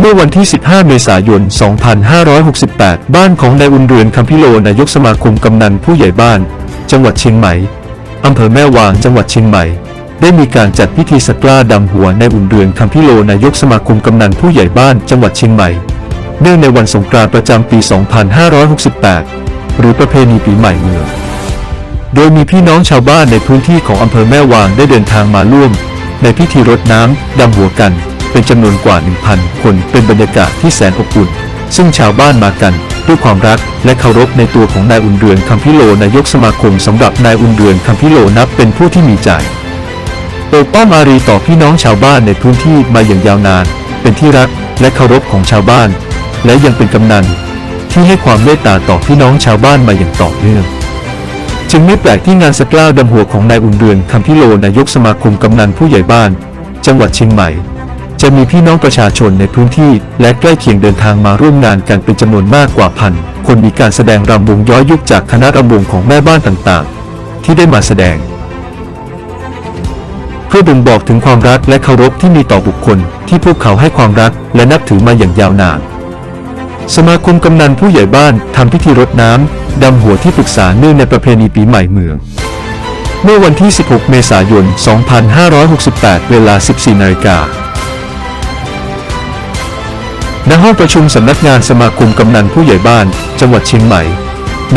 เมื่อวันที่ 15 เมษายน 2568 บ้านของนายอุ่นเรือนคำพิโลนายกสมาคมกำนันผู้ใหญ่บ้าน จังหวัดเชียงใหม่อำเภอแม่วางจังหวัดเชียงใหม่ ได้มีการจัดพิธีสักการะดำหัวนายอุ่นเรือนคำพิโลนายกสมาคมกำนันผู้ใหญ่บ้านจังหวัดเชียงใหม่ เนื่องในวันสงกรานต์ประจำปี 2568 หรือประเพณีปีใหม่เมืองโดยมีพี่น้องชาวบ้านในพื้นที่ของอำเภอแม่วางได้เดินทางมาร่วม ในพิธีรดน้ำดำหัวกัน เป็นจำนวนกว่า 1,000 คนเป็นบรรยากาศที่แสนอบอุ่น ซึ่งชาวบ้านมากันด้วยความรักและเคารพในตัวของนายอุ่นเรือนคำพิโลนายกสมาคมสำหรับนายอุ่นเรือนคำพิโลนับเป็นผู้ที่มีใจโอบอ้อมารีต่อพี่น้องชาวบ้านในพื้นที่มาอย่างยาวนาน เป็นที่รักและเคารพของชาวบ้าน และยังเป็นกำนัน ที่ให้ความเมตตาต่อพี่น้องชาวบ้านมาอย่างต่อเนื่องจึงไม่แปลกที่งานสกล้าวดำหัวของนายอุ่นเรือนคำพิโลนายกสมาคมกำนันผู้ใหญ่บ้าน จังหวัดเชียงใหม่ จะมีพี่น้องประชาชนในพื้นที่ และใกล้เคียงเดินทางมาร่วมงานกันเป็นจำนวนมากกว่าพัน คนมีการแสดงรำวงย้อยยุคจากคณะรำวงของแม่บ้านต่างๆ ที่ได้มาแสดง เพื่อบ่งบอกถึงความรักและเคารพที่มีต่อบุคคล ที่พวกเขาให้ความรักและนับถือมาอย่างยาวนาน สมาคมกำนันผู้ใหญ่บ้านทำพิธีรดน้ำดำหัวที่ปรึกษาเนื่องในประเพณีปีใหม่เมืองเมื่อวันที่ 16 เมษายน 2568 เวลา 14 นาฬิกา ณห้องประชุมสำนักงานสมาคมกำนันผู้ใหญ่บ้าน จังหวัดเชียงใหม่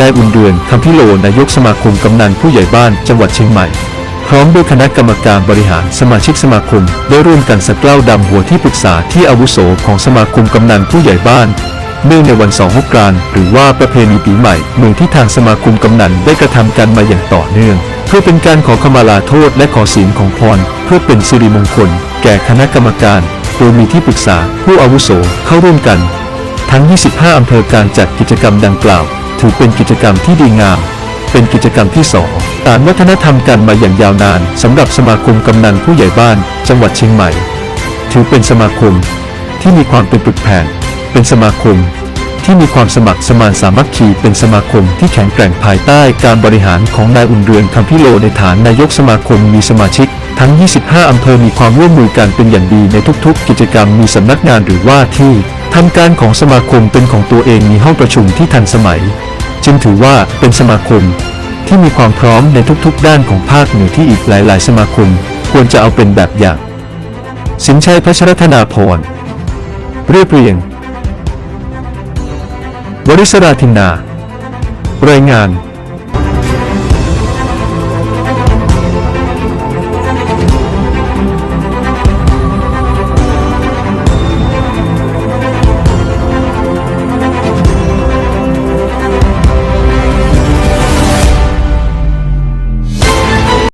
นายอุ่นเดือนคำพิโลนายกสมาคมกำนันผู้ใหญ่บ้านจังหวัดเชียงใหม่ พร้อมด้วยคณะกรรมการบริหารสมาชิกสมาคม ได้ร่วมกันสักเล่าดำหัวที่ปรึกษาที่อาวุโสของสมาคมกำนันผู้ใหญ่บ้าน เนื่องในวันสองฮกกรานหรือว่าประเพณีปีใหม่เมืองที่ทางสมาคมกำนันได้กระทำกันมาอย่างต่อเนื่อง เพื่อเป็นการขอขมาลาโทษและขอศีลของพร เพื่อเป็นสิริมงคล แก่คณะกรรมการ โดยมีที่ปรึกษาผู้อาวุโสเข้าร่วมกัน ทั้ง 25 อำเภอการจัดกิจกรรมดังกล่าว ถือเป็นกิจกรรมที่ดีงาม เป็นกิจกรรมที่สองตานวัฒนธรรมกันมาอย่างยาวนานสำหรับสมาคมกำนันผู้ใหญ่บ้านจังหวัดเชียงใหม่ ถือเป็นสมาคมที่มีความเป็นปึกแผ่นเป็นสมาคม ที่มีความสมัครสมานสามัคคีเป็นสมาคมที่แข็งแกร่งภายใต้การบริหารของนายอุ่นเรือนคำพิโลในฐานนายกสมาคมมีสมาชิก ทั้ง 25 อำเภอมีความร่วมมือกันเป็นอย่างดีในทุกๆ กิจกรรมมีสำนักงานหรือว่าที่ทำการของสมาคมเป็นของตัวเองมีห้องประชุมที่ทันสมัย จึงถือว่าเป็นสมาคมที่มีความพร้อมในทุกๆ ด้านของภาคเหนือที่อีกหลาย ๆ สมาคมควรจะเอาเป็นแบบอย่าง สินชัยพัชรธนาพรเรียบเรียง วริศราธินนา รายงาน